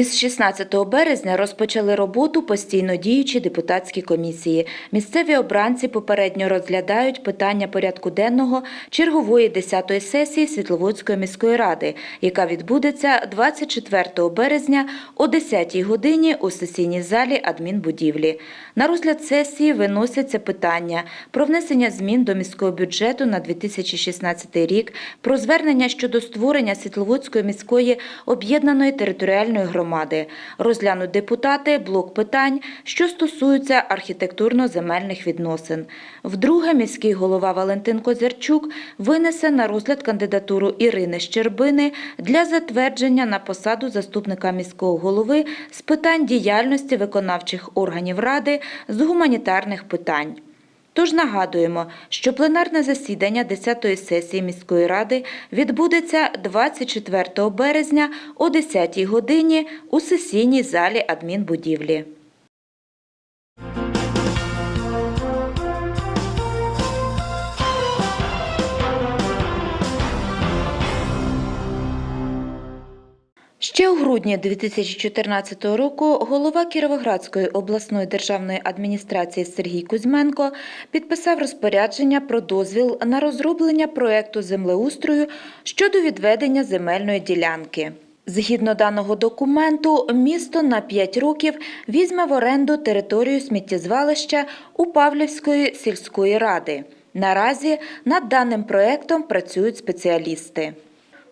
Із 16 березня розпочали роботу постійно діючі депутатські комісії. Місцеві обранці попередньо розглядають питання порядку денного чергової 10-ї сесії Світловодської міської ради, яка відбудеться 24 березня о 10-й годині у сесійній залі адмінбудівлі. На розгляд сесії виносяться питання про внесення змін до міського бюджету на 2016 рік, про звернення щодо створення Світловодської міської об'єднаної територіальної громади. Розглянуть депутати блок питань, що стосуються архітектурно-земельних відносин. Вдруге міський голова Валентин Козярчук винесе на розгляд кандидатуру Ірини Щербини для затвердження на посаду заступника міського голови з питань діяльності виконавчих органів ради з гуманітарних питань. Тож нагадуємо, що пленарне засідання 10-ї сесії міської ради відбудеться 24 березня о 10-й годині у сесійній залі адмінбудівлі. Ще у грудні 2014 року голова Кіровоградської обласної державної адміністрації Сергій Кузьменко підписав розпорядження про дозвіл на розроблення проекту землеустрою щодо відведення земельної ділянки. Згідно даного документу, місто на 5 років візьме в оренду територію сміттєзвалища у Павлівської сільської ради. Наразі над даним проектом працюють спеціалісти.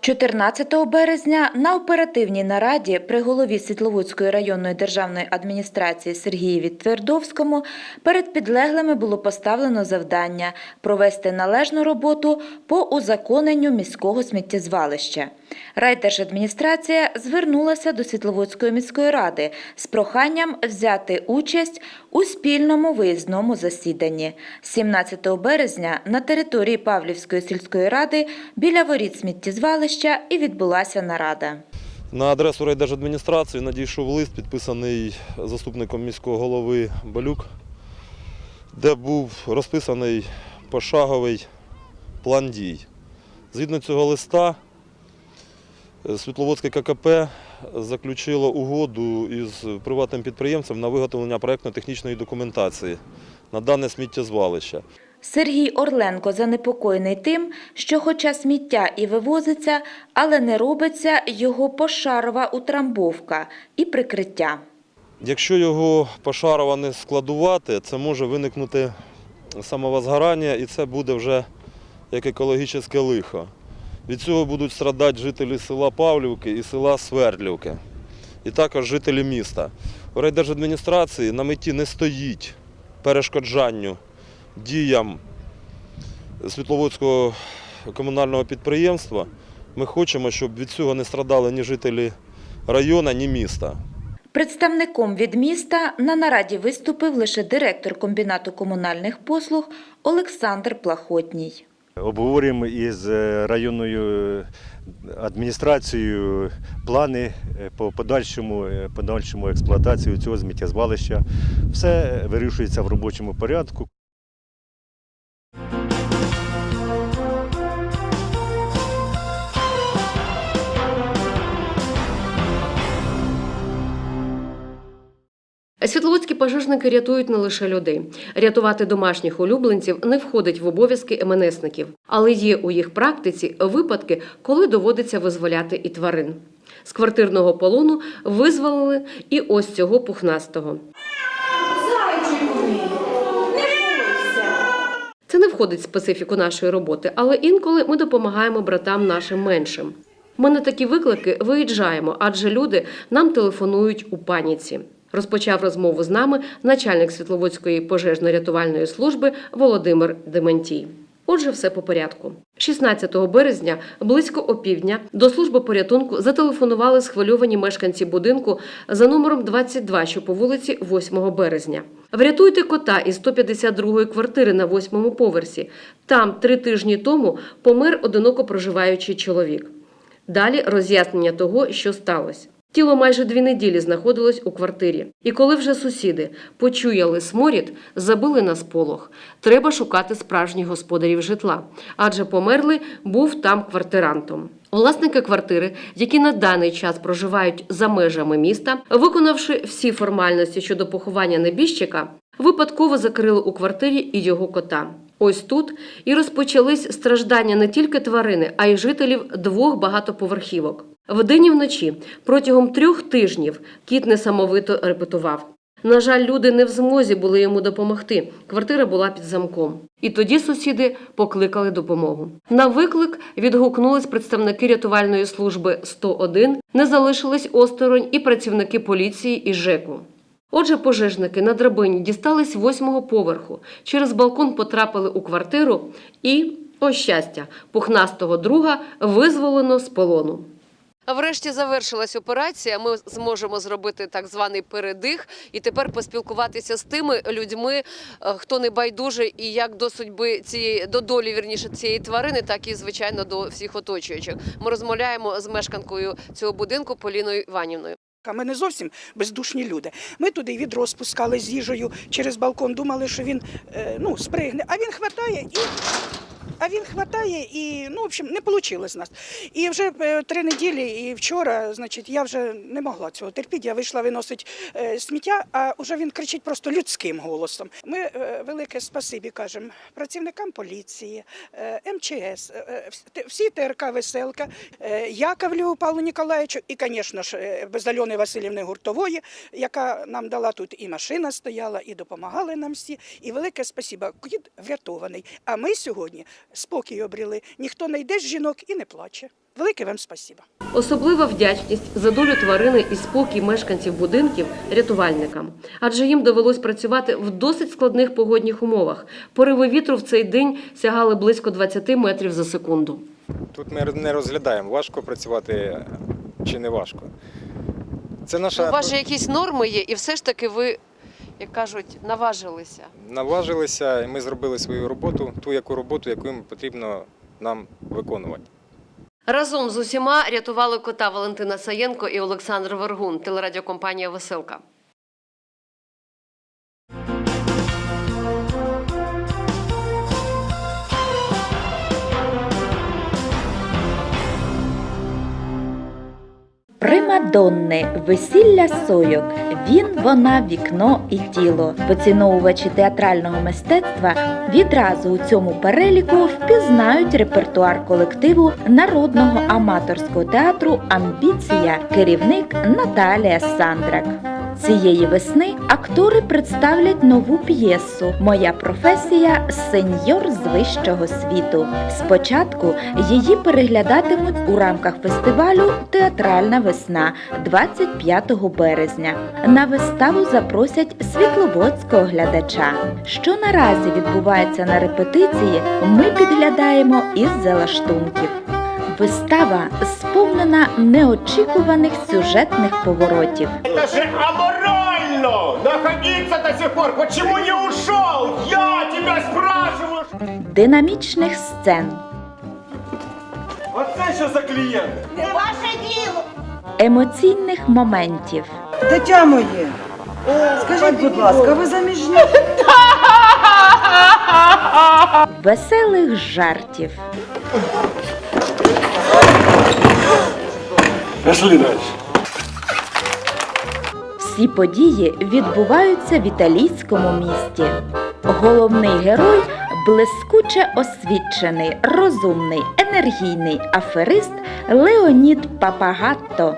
14 березня на оперативній нараді при голові Світловодської районної державної адміністрації Сергієві Твердовському перед підлеглими було поставлено завдання провести належну роботу по узаконенню міського сміттєзвалища. Райдержадміністрація звернулася до Світловодської міської ради з проханням взяти участь у спільному виїзному засіданні. 17 березня на території Павлівської сільської ради біля воріт сміттєзвалища і відбулася нарада. На адресу райдержадміністрації надійшов лист, підписаний заступником міського голови Балюк, де був розписаний пошаговий план дій. Згідно цього листа, е, Світловодське ККП заключило угоду із приватним підприємцем на виготовлення проєктно-технічної документації на дане сміттєзвалище. Сергій Орленко занепокоєний тим, що хоча сміття і вивозиться, але не робиться його пошарова утрамбовка і прикриття. Якщо його пошарово не складувати, це може виникнути самовозгорання і це буде вже як екологічне лихо. Від цього будуть страдати жителі села Павлівки і села Свердлівки, і також жителі міста. У райдержадміністрації на меті не стоїть перешкоджанню діям Світловодського комунального підприємства. Ми хочемо, щоб від цього не страдали ні жителі району, ні міста. Представником від міста на нараді виступив лише директор комбінату комунальних послуг Олександр Плахотній. Обговорюємо із е, районною адміністрацією плани е, по подальшому, е, подальшому експлуатацію цього сміттєзвалища. Все вирішується в робочому порядку. Світловодські пожежники рятують не лише людей. Рятувати домашніх улюбленців не входить в обов'язки МНСників, але є у їх практиці випадки, коли доводиться визволяти і тварин. З квартирного полону визволили і ось цього пухнастого. Це не входить в специфіку нашої роботи, але інколи ми допомагаємо братам нашим меншим. Ми на такі виклики виїжджаємо, адже люди нам телефонують у паніці. Розпочав розмову з нами начальник Світловодської пожежно-рятувальної служби Володимир Дементій. Отже, все по порядку. 16 березня, близько опівдня, до служби порятунку зателефонували схвильовані мешканці будинку за номером 22, що по вулиці 8 березня. Врятуйте кота із 152-ї квартири на 8-му поверсі. Там три тижні тому помер одиноко проживаючий чоловік. Далі роз'яснення того, що сталося. Тіло майже дві неділі знаходилось у квартирі. І коли вже сусіди почуяли сморід, забили на сполох. Треба шукати справжніх господарів житла, адже померлий був там квартирантом. Власники квартири, які на даний час проживають за межами міста, виконавши всі формальності щодо поховання небіжчика, випадково закрили у квартирі і його кота. Ось тут і розпочались страждання не тільки тварини, а й жителів двох багатоповерхівок. Вдень і вночі протягом трьох тижнів кіт несамовито репетував. На жаль, люди не в змозі були йому допомогти. Квартира була під замком. І тоді сусіди покликали допомогу. На виклик відгукнулись представники рятувальної служби 101, не залишились осторонь і працівники поліції і ЖЕКу. Отже, пожежники на драбині дістались восьмого поверху, через балкон потрапили у квартиру і, о щастя, пухнастого друга визволено з полону. Врешті завершилась операція. Ми зможемо зробити так званий передих і тепер поспілкуватися з тими людьми, е, хто не байдужий і як до судьби цієї до долі вірніше цієї тварини, так і звичайно до всіх оточуючих. Ми розмовляємо з мешканкою цього будинку Поліною Іванівною. А ми не зовсім бездушні люди. Ми туди відро спускали з їжею через балкон, думали, що він е, ну, спригне, а він хватає і. А він хватає і, ну, в общем, не вийшло з нас. І вже е, три неділі, і вчора, значить, я вже не могла цього терпіти. Я вийшла виносити е, сміття, а вже він кричить просто людським голосом. Ми е, велике спасибі кажемо працівникам поліції, МЧС, всі ТРК Веселка, Яковлю Павлу Ніколаєвичу і, звісно ж, е, без Альони Васильівни Гуртової, яка нам дала тут і машина стояла, і допомагали нам всі. І велике спасіба. Кіт врятований. А ми сьогодні спокій обріли. Ніхто не йде з жінок і не плаче. Велике вам спасіба. Особлива вдячність за долю тварини і спокій мешканців будинків рятувальникам, адже їм довелось працювати в досить складних погодних умовах. Пориви вітру в цей день сягали близько 20 метрів за секунду. Тут ми не розглядаємо, важко працювати чи не важко. Це наша У вас же якісь норми є, і все ж таки ви, як кажуть, наважилися. наважилися, і ми зробили свою роботу, ту яку роботу, яку потрібно нам виконувати. Разом з усіма рятували кота Валентина Саєнко і Олександр Вергун, телерадіокомпанія Веселка. Примадонни, весілля сойок, він, вона, вікно і тіло. Поціновувачі театрального мистецтва відразу у цьому переліку впізнають репертуар колективу народного аматорського театру Амбіція, керівник Наталія Сандрак. Цієї весни актори представлять нову п'єсу Моя професія сеньор з вищого світу. Спочатку її переглядатимуть у рамках фестивалю Театральна весна 25 березня. На виставу запросять світловодського глядача. Що наразі відбувається на репетиції, ми підглядаємо із залаштунків. Вистава сповнена неочікуваних сюжетних поворотів. Это же аморально! Находиться до сих пор! Почему не ушел? Я тебя спрашиваю! динамічних сцен, Оце що за клієнт? Не ваше діло! емоційних моментів, Дитя моє, скажіть, будь ласка, ви заміжні? веселих жартів. Пошли далі. Всі події відбуваються в італійському місті. Головний герой блискуче освічений, розумний, енергійний аферист Леонід Папагатто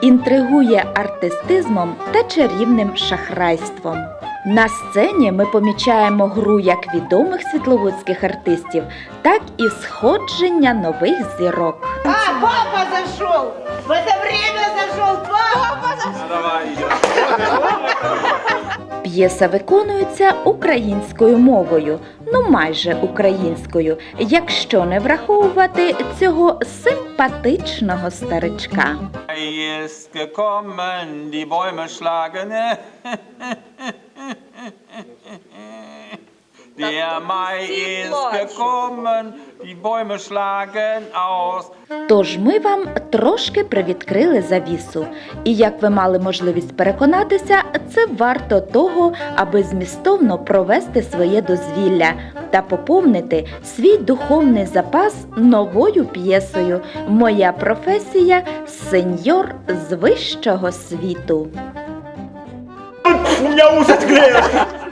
інтригує артистизмом та чарівним шахрайством. На сцені ми помічаємо гру як відомих світловодських артистів, так і сходження нових зірок. А, папа зашел! В это время зашел папа! П'єса виконується українською мовою, ну майже українською, якщо не враховувати цього симпатичного старичка. ist gekommen, die Bäume schlagen. Der Mai ist gekommen, die Bäume schlagen aus. Тож ми вам трошки привідкрили завісу. І як ви мали можливість переконатися, це варто того, аби змістовно провести своє дозвілля та поповнити свій духовний запас новою п'єсою Моя професія сеньор з вищого світу. У меня уши склеят.